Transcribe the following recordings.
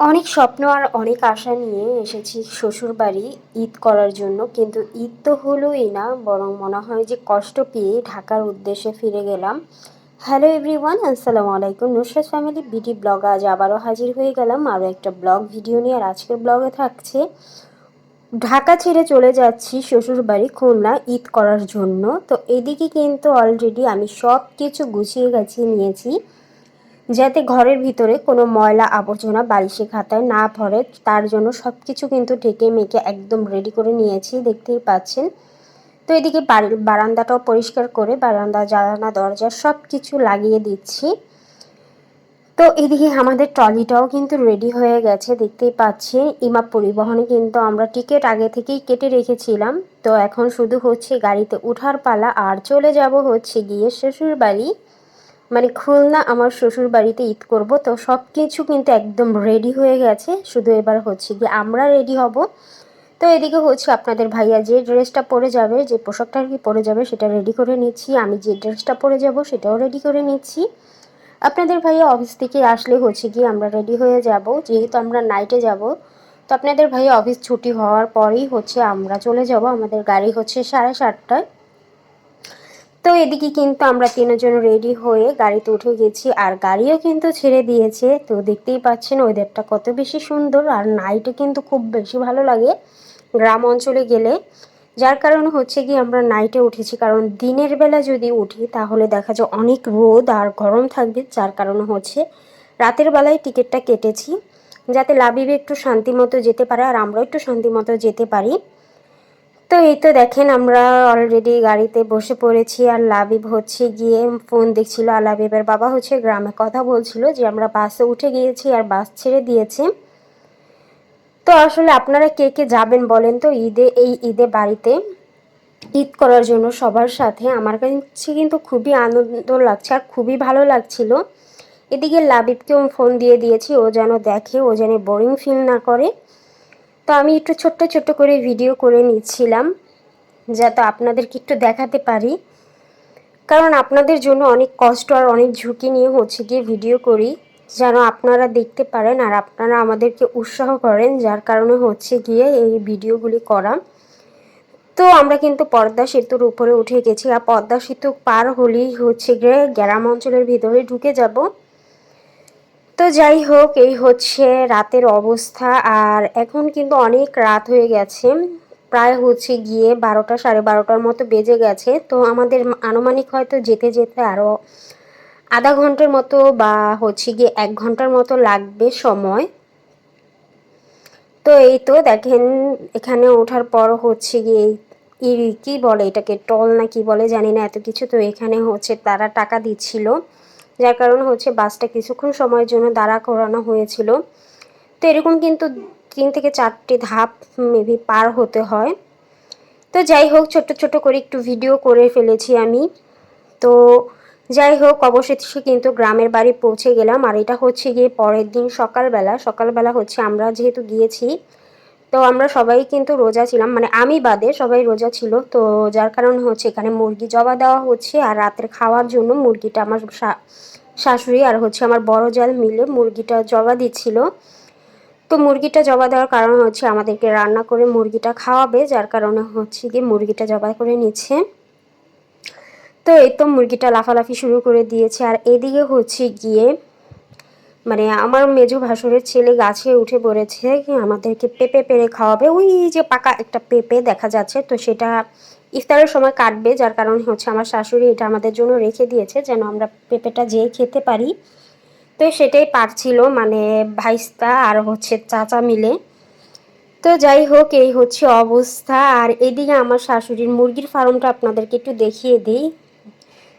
অনেক স্বপ্ন আর অনেক আশা নিয়ে এসেছি শ্বশুর বাড়ি ঈদ করার জন্য, কিন্তু ঈদ তো হলোই না, বরং মনে হয় যে কষ্ট পেয়ে ঢাকার উদ্দেশ্যে ফিরে গেলাম। হ্যালো এভরিওয়ান আসসালামু আলাইকুম। নুসরাত ফ্যামিলি বিডি ব্লগ আজ আবারও হাজির হয়ে গেলাম। আরও একটা ব্লগ ভিডিও নিয়ে আর আজকের ব্লগে থাকছে, ঢাকা ছেড়ে চলে যাচ্ছি শ্বশুর বাড়ি খুলনা ঈদ করার জন্য। তো এদিকে কিন্তু অলরেডি আমি সব কিছু গুছিয়ে গাছিয়ে নিয়েছি। যাতে ঘরের ভিতরে কোনো ময়লা আবর্জনা বালিশে খাতায় না ভরে তার জন্য সব কিছু কিন্তু ঢেকে মেখে একদম রেডি করে নিয়েছি, দেখতেই পাচ্ছেন। তো এদিকে বারান্দাটাও পরিষ্কার করে, বারান্দা জানানা দরজা সব কিছু লাগিয়ে দিচ্ছি। তো এদিকে আমাদের ট্রলিটাও কিন্তু রেডি হয়ে গেছে, দেখতেই পাচ্ছি ইমা পরিবহনে কিন্তু আমরা টিকিট আগে থেকেই কেটে রেখেছিলাম। তো এখন শুধু হচ্ছে গাড়িতে উঠার পালা, আর চলে যাব হচ্ছে গিয়ে শ্বশুর বাড়ি মানে খুলনা আমার শ্বশুর বাড়িতে ঈদ করব, তো সব কিছু কিন্তু একদম রেডি হয়ে গেছে। শুধু এবার হচ্ছে কি আমরা রেডি হব। তো এদিকে হচ্ছে আপনাদের ভাইয়া যে ড্রেসটা পরে যাবে, যে পোশাকটা আর কি পরে যাবে, সেটা রেডি করে নিচ্ছি। আমি যে ড্রেসটা পরে যাব, সেটাও রেডি করে নিচ্ছি। আপনাদের ভাইয়া অফিস থেকে আসলে হচ্ছে কি আমরা রেডি হয়ে যাব। যেহেতু আমরা নাইটে যাব, তো আপনাদের ভাইয়া অফিস ছুটি হওয়ার পরেই হচ্ছে আমরা চলে যাব। আমাদের গাড়ি হচ্ছে সাড়ে সাতটায়। তো এদিকে কিন্তু আমরা তিনজন রেডি হয়ে গাড়িতে উঠে গেছি, আর গাড়িও কিন্তু ছেড়ে দিয়েছে। তো দেখতেই পাচ্ছেন ওয়েদারটা কত বেশি সুন্দর, আর নাইটে কিন্তু খুব বেশি ভালো লাগে গ্রাম অঞ্চলে গেলে। যার কারণে হচ্ছে কি আমরা নাইটে উঠেছি, কারণ দিনের বেলা যদি উঠি তাহলে দেখা যায় অনেক রোদ আর গরম থাকবে, যার কারণে হচ্ছে রাতের বেলায় টিকিটটা কেটেছি। যাতে লাবিবে একটু শান্তি মতো যেতে পারে, আর আমরাও একটু শান্তি মতো যেতে পারি। তো এই তো দেখেন আমরা অলরেডি গাড়িতে বসে পড়েছি আর লাবিব হচ্ছে গিয়ে ফোন দেখছিল আর লাবিবের বাবা হচ্ছে গ্রামে কথা বলছিল যে আমরা বাসে উঠে গিয়েছি আর বাস ছেড়ে দিয়েছে। তো আসলে আপনারা কে কে যাবেন বলেন তো ঈদে, এই ঈদে বাড়িতে? ঈদ করার জন্য সবার সাথে। আমার কাছে কিন্তু খুবই আনন্দ লাগছে আর খুবই ভালো লাগছিল। এদিকে লাবিবকেও ফোন দিয়ে দিয়েছি, ও যেন দেখে, ও যেন বোরিং ফিল না করে। তো আমি একটু ছোট্ট ছোট্ট করে ভিডিও করে নিচ্ছিলাম, যাতে আপনাদেরকে একটু দেখাতে পারি। কারণ আপনাদের জন্য অনেক কষ্ট আর অনেক ঝুঁকি নিয়ে হচ্ছে গিয়ে ভিডিও করি, যেন আপনারা দেখতে পারেন আর আপনারা আমাদেরকে উৎসাহ করেন, যার কারণে হচ্ছে গিয়ে এই ভিডিওগুলি করা। তো আমরা কিন্তু পদ্মা সেতুর উপরে উঠে গেছি, আর পদ্মা সেতু পার হলেই হচ্ছে গিয়ে গ্রাম অঞ্চলের ভিতরে ঢুকে যাব। তো যাই হোক, এই হচ্ছে রাতের অবস্থা। আর এখন কিন্তু অনেক রাত হয়ে গেছে। প্রায় হচ্ছে গিয়ে বারোটা, সাড়ে বারোটার মতো বেজে গেছে। তো আমাদের আনুমানিক হয়তো যেতে যেতে আরও আধা ঘণ্টার মতো বা হচ্ছে গিয়ে এক ঘণ্টার মতো লাগবে সময়। তো এই তো দেখেন, এখানে ওঠার পর হচ্ছে গিয়ে ই কী বলে এটাকে, টল না কি বলে জানি না, এত কিছু তো এখানে হচ্ছে তারা টাকা দিচ্ছিল। যার কারণে হচ্ছে বাসটা কিছুক্ষণ সময়ের জন্য দাঁড়া করানো হয়েছিল। তো এরকম কিন্তু তিন থেকে চারটি ধাপ মেবি পার হতে হয়। তো যাই হোক ছোট ছোট করে একটু ভিডিও করে ফেলেছি আমি। তো যাই হোক, অবশেষে কিন্তু গ্রামের বাড়ি পৌঁছে গেলাম। আর এটা হচ্ছে গিয়ে পরের দিন সকালবেলা। সকালবেলা হচ্ছে আমরা যেহেতু গিয়েছি তো আমরা সবাই কিন্তু রোজা ছিলাম মানে আমি বাদে সবাই রোজা ছিল, তো যার কারণে হচ্ছে এখানে মুরগি জবা দেওয়া হচ্ছে আর রাতের খাওয়ার জন্য মুরগিটা আমার শাশুড়ি আর হচ্ছে আমার বড় জাল মিলে মুরগিটা জবা দিচ্ছিল। তো মুরগিটা জবা দেওয়ার কারণ হচ্ছে আমাদেরকে রান্না করে মুরগিটা খাওয়াবে, যার কারণে হচ্ছে গিয়ে মুরগিটা জবা করে নিচ্ছে। তো এই তো মুরগিটা লাফালাফি শুরু করে দিয়েছে আর এদিকে হচ্ছে গিয়ে মানে আমার মেজো ভাসুরের ছেলে গাছে উঠে পড়েছে আমাদেরকে পেঁপে পেরে খাওয়াবে। ওই যে পাকা একটা পেঁপে দেখা যাচ্ছে, তো সেটা ইফতারের সময় কাটবে, যার কারণে হচ্ছে আমার শাশুড়ি এটা আমাদের জন্য রেখে দিয়েছে, যেন আমরা পেঁপেটা যেয়ে খেতে পারি। তো সেটাই পারছিল মানে ভাইস্তা আর হচ্ছে চাচা মিলে। তো যাই হোক, এই হচ্ছে অবস্থা। আর এদিকে আমার শাশুড়ির মুরগির ফার্মটা আপনাদেরকে একটু দেখিয়ে দিই।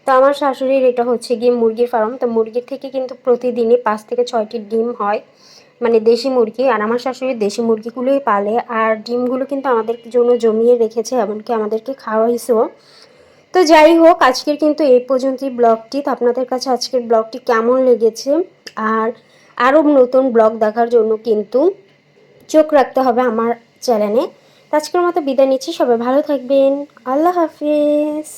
তো আমার শাশুড়ির এটা হচ্ছে গিয়ে মুরগির ফার্ম তো মুরগির থেকে কিন্তু প্রতিদিনই পাঁচ থেকে ছয়টি ডিম হয় মানে দেশি মুরগি। আর আমার শাশুড়ি দেশি মুরগিগুলোই পালে, আর ডিমগুলো কিন্তু আমাদের জন্য জমিয়ে রেখেছে, এমনকি আমাদেরকে খাওয়াইছেও তো যাই হোক, আজকের কিন্তু এই পর্যন্তই ব্লগটি। তো আপনাদের কাছে আজকের ব্লগটি কেমন লেগেছে? আর আরও নতুন ব্লগ দেখার জন্য কিন্তু চোখ রাখতে হবে আমার চ্যানেলে। আজকের মতো বিদায় নিচ্ছি, সবাই ভালো থাকবেন। আল্লাহ হাফিজ।